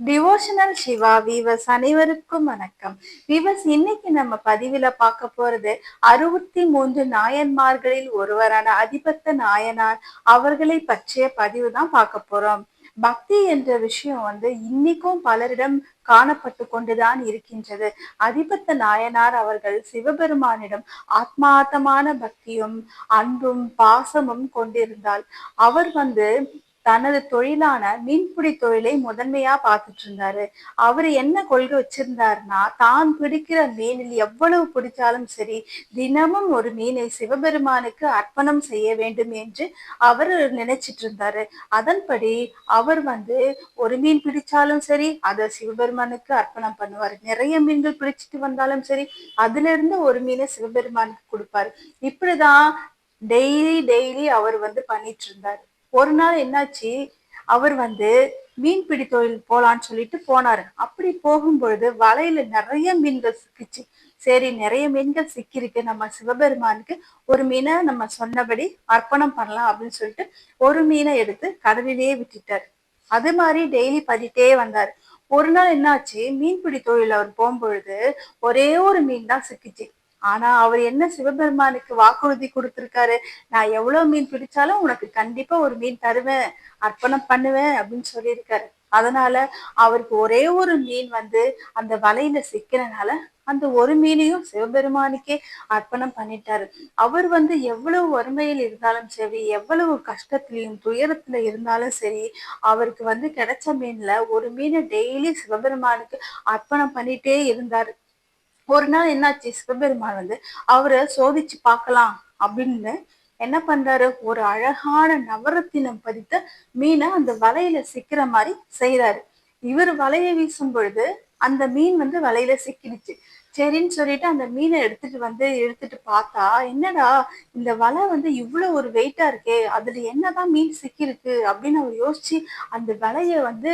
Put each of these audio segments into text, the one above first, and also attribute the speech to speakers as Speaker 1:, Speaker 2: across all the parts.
Speaker 1: Devotional Siva viewers அனைவருக்கும் வணக்கம். Viewers இன்னைக்கு நம்ம பதிவுல பார்க்க போறது அறுபத்தி மூன்று நாயன்மார்களில் ஒருவரான அதிபத்த நாயனார் அவர்களை பற்றிய பதிவு தான் பார்க்க போறோம். பக்தி என்ற விஷயம் வந்து இன்னைக்கும் பலரிடம் காணப்பட்டு கொண்டுதான் இருக்கின்றது. அதிபத்த நாயனார் அவர்கள் சிவபெருமானிடம் ஆத்மார்த்தமான பக்தியும் அன்பும் பாசமும் கொண்டிருந்தால் அவர் வந்து தனது தொழிலான மீன்பிடி தொழிலை முதன்மையா பார்த்துட்டு இருந்தாரு. அவர் என்ன கொள்கை வச்சிருந்தாருன்னா தான் பிடிக்கிற மீனில் எவ்வளவு பிடிச்சாலும் சரி தினமும் ஒரு மீனை சிவபெருமானுக்கு அர்ப்பணம் செய்ய வேண்டும் என்று அவர் நினைச்சிட்டு இருந்தாரு. அதன்படி அவர் வந்து ஒரு மீன் பிடிச்சாலும் சரி அதை சிவபெருமானுக்கு அர்ப்பணம் பண்ணுவார். நிறைய மீன்கள் பிடிச்சிட்டு வந்தாலும் சரி அதுல இருந்து ஒரு மீனை சிவபெருமானுக்கு கொடுப்பாரு. இப்படிதான் டெய்லி டெய்லி அவர் வந்து பண்ணிட்டு இருந்தாரு. ஒரு நாள் என்னாச்சு? அவர் வந்து மீன்பிடி தொழில் போலான்னு சொல்லிட்டு போனாரு. அப்படி போகும்பொழுது வலையில நிறைய மீன்கள் சிக்கிச்சு. சரி நிறைய மீன்கள் சிக்கிருக்கு நம்ம சிவபெருமானுக்கு ஒரு மீனை நம்ம சொன்னபடி அர்ப்பணம் பண்ணலாம் அப்படின்னு சொல்லிட்டு ஒரு மீனை எடுத்து கடலிலேயே விட்டுட்டாரு. அது மாதிரி டெய்லி பதிட்டே வந்தாரு. ஒரு நாள் என்னாச்சு? மீன்பிடி தொழில் அவர் போகும்பொழுது ஒரே ஒரு மீன் தான் சிக்கிச்சு. ஆனா அவர் என்ன சிவபெருமானுக்கு வாக்குறுதி கொடுத்திருக்காரு? நான் எவ்வளவு மீன் பிடிச்சாலும் உனக்கு கண்டிப்பா ஒரு மீன் தருவேன் அர்ப்பணம் பண்ணுவேன் அப்படின்னு சொல்லியிருக்காரு. அதனால அவருக்கு ஒரே ஒரு மீன் வந்து அந்த வலையில சிக்கிறனால அந்த ஒரு மீனையும் சிவபெருமானுக்கே அர்ப்பணம் பண்ணிட்டாரு. அவர் வந்து எவ்வளவு வறுமையில் இருந்தாலும் சரி எவ்வளவு கஷ்டத்திலையும் துயரத்துல இருந்தாலும் சரி அவருக்கு வந்து கிடைச்ச மீன்ல ஒரு மீனை டெய்லி சிவபெருமானுக்கு அர்ப்பணம் பண்ணிட்டே இருந்தாரு. ஒரு நாள் என்னாச்சு? சிவபெருமான் வந்து அவரை சோதிச்சு பார்க்கலாம் அப்படின்னு என்ன பண்றாரு? ஒரு அழகான நவரத்தினம் பதித்த மீனை அந்த வலையில சிக்கிற மாதிரி செய்யறாரு இவர் வலையை வீசும் பொழுது அந்த மீன் வந்து வலையில சிக்கிடுச்சு. சரின்னு சொல்லிட்டு அந்த மீனை எடுத்துட்டு வந்து எடுத்துட்டு பார்த்தா என்னடா இந்த வலை வந்து இவ்வளவு ஒரு வெயிட்டா இருக்கே அதுல என்னதான் மீன் சிக்கிருக்கு அப்படின்னு அவர் யோசிச்சு அந்த வலைய வந்து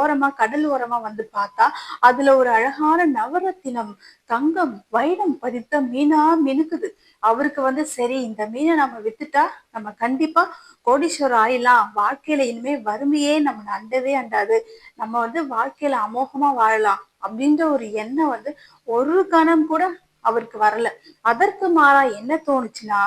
Speaker 1: ஓரமா கடல் ஓரமா வந்து பார்த்தா அதுல ஒரு அழகான நவரத்தினம் தங்கம் வைரம் பதித்த மீனா மினுக்குது. அவருக்கு வந்து சரி இந்த மீனை நம்ம வித்துட்டா நம்ம கண்டிப்பா கோடீஸ்வரர் ஆயிடலாம். வாழ்க்கையில இனிமே வறுமையே நம்ம அண்டவே அண்டாது நம்ம வந்து வாழ்க்கையில அமோகமா வாழலாம். அப்படின்ற ஒரு எண்ணம் வந்து ஒரு கணம் கூட அவருக்கு வரல. அதற்கு மாறா என்ன தோணுச்சுன்னா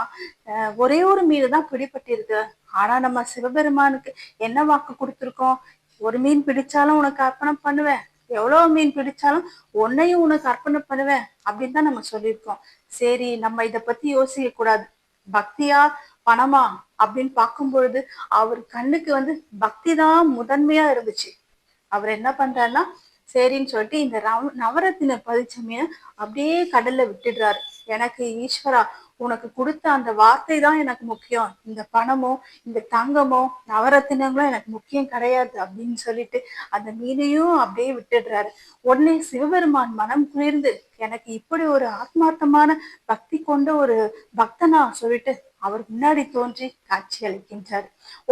Speaker 1: ஒரே ஒரு மீன் தான் பிடிபட்டிருக்கு. ஆனா நம்ம சிவபெருமானுக்கு என்ன வாக்கு கொடுத்துருக்கோம்? ஒரு மீன் பிடிச்சாலும் உனக்கு அர்ப்பணம் பண்ணுவேன். எவ்வளவு மீன் பிடிச்சாலும் உன்னையும் உனக்கு அர்ப்பணம் பண்ணுவேன் அப்படின்னு தான் நம்ம சொல்லியிருக்கோம். சரி நம்ம இத பத்தி யோசிக்க கூடாது. பக்தியா பணமா அப்படின்னு பார்க்கும் பொழுது அவர் கண்ணுக்கு வந்து பக்தி தான் முதன்மையா இருந்துச்சு. அவர் என்ன பண்றாருன்னா சரின்னு சொல்லிட்டு இந்த நவரத்தின பதிச்ச மீனை அப்படியே கடல்ல விட்டுடுறாரு. எனக்கு ஈஸ்வரா உனக்கு கொடுத்த அந்த வார்த்தை தான் எனக்கு முக்கியம். இந்த பணமோ இந்த தங்கமோ நவரத்தினங்களும் எனக்கு முக்கியம் கிடையாது அப்படின்னு சொல்லிட்டு அந்த மீனையும் அப்படியே விட்டுடுறாரு. உடனே சிவபெருமான் மனம் குளிர்ந்து எனக்கு இப்படி ஒரு ஆத்மார்த்தமான பக்தி கொண்ட ஒரு பக்தனா சொல்லிட்டு அவர் முன்னாடி தோன்றி காட்சி அளிக்கின்றார்.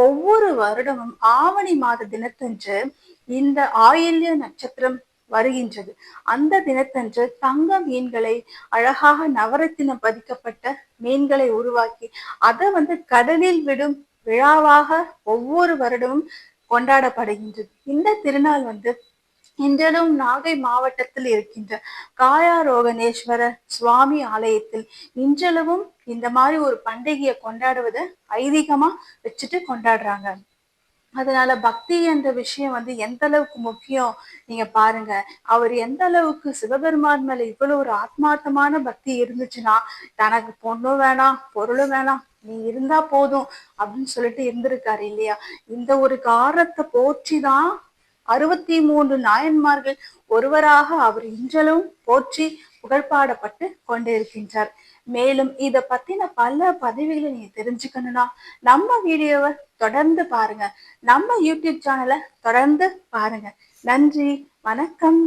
Speaker 1: ஒவ்வொரு வருடமும் ஆவணி மாத தினத்தன்று இந்த ஆயில்ய நட்சத்திரம் வருகின்றது. அந்த தினத்தன்று தங்க மீன்களை அழகாக நவரத்தினம் பதிக்கப்பட்ட மீன்களை உருவாக்கி அதை வந்து கடலில் விடும் விழாவாக ஒவ்வொரு வருடமும் கொண்டாடப்படுகின்றது. இந்த திருநாள் வந்து இன்றளவும் நாகை மாவட்டத்தில் இருக்கின்ற காயாரோகணேஸ்வரர் சுவாமி ஆலயத்தில் இன்றளவும் இந்த மாதிரி ஒரு பண்டிகையை கொண்டாடுவதை ஐதீகமா வச்சுட்டு கொண்டாடுறாங்க. அதனால பக்தி என்ற விஷயம் வந்து எந்த அளவுக்கு முக்கியம்? நீங்க பாருங்க. அவர் எந்த அளவுக்கு சிவபெருமான் மேல இவ்வளவு ஒரு ஆத்மார்த்தமான பக்தி இருந்துச்சுன்னா தனக்கு பொண்ணும் வேணாம் பொருளும் வேணாம் நீ இருந்தா போதும் அப்படின்னு சொல்லிட்டு இருந்திருக்காரு இல்லையா? இந்த ஒரு காரணத்தை போற்றி தான் அறுபத்தி மூன்று நாயன்மார்கள் ஒருவராக அவர் இன்றளவும் போற்றி புகழ்பாடப்பட்டு கொண்டிருக்கின்றார். மேலும் இத பத்தின பல பதவிகளை நீங்க தெரிஞ்சுக்கணும்னா நம்ம வீடியோவை தொடர்ந்து பாருங்க. நம்ம யூடியூப் சேனலை தொடர்ந்து பாருங்க. நன்றி வணக்கம்.